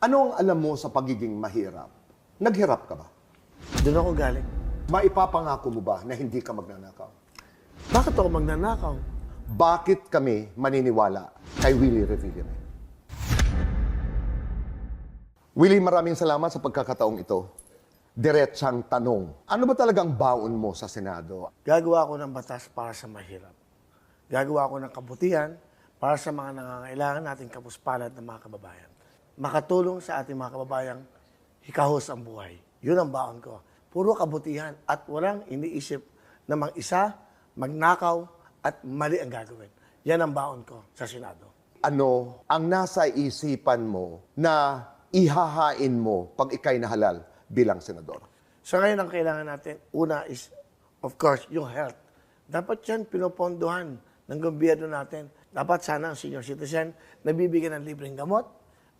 Ano ang alam mo sa pagiging mahirap? Naghirap ka ba? Doon ako galing. Maipapangako mo ba na hindi ka magnanakaw? Bakit ako magnanakaw? Bakit kami maniniwala kay Willie Revillame? Willie, maraming salamat sa pagkakataong ito. Diretsang tanong, ano ba talagang baon mo sa Senado? Gagawa ko ng batas para sa mahirap. Gagawa ko ng kabutihan para sa mga nangangailangan nating kapuspalat ng mga kababayan. Makatulong sa ating mga kababayang hikahos ang buhay. Yun ang baon ko. Puro kabutihan at walang iniisip na mang isa, magnakaw at mali ang gagawin. Yan ang baon ko sa Senado. Ano ang nasa isipan mo na ihahain mo pag ikay nahalal bilang senador? So ngayon ang kailangan natin, una is, of course, yung health. Dapat yan pinopondohan ng gobyerno natin. Dapat sana ang senior citizen nabibigyan ng libreng gamot,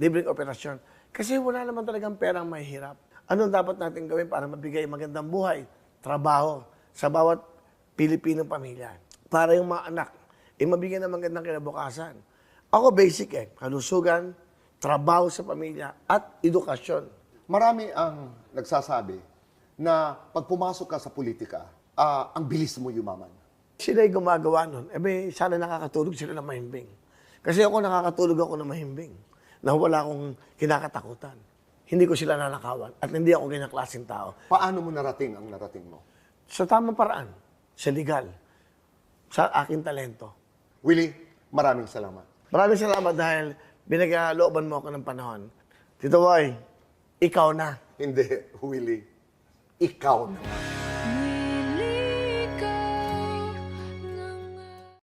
libreng operasyon. Kasi wala naman talagang perang mahirap. Anong dapat natin gawin para mabigay magandang buhay, trabaho sa bawat Pilipinong pamilya? Para yung mga anak, eh mabigyan ng magandang kinabukasan. Ako basic eh, kalusugan, trabaho sa pamilya, at edukasyon. Marami ang nagsasabi na pag pumasok ka sa politika, ah, ang bilis mo yumaman. Sila yung gumagawa nun. Eh, sana nakakatulog sila ng mahimbing. Kasi ako nakakatulog ako ng mahimbing. Na wala akong kinakatakutan. Hindi ko sila nanakawan. At hindi ako ganyang klaseng tao. Paano mo narating ang narating mo? Sa tamang paraan. Sa legal. Sa aking talento. Willie, maraming salamat. Maraming salamat dahil binagalooban mo ako ng panahon. Tito Boy, ikaw na. Hindi, Willie, ikaw na.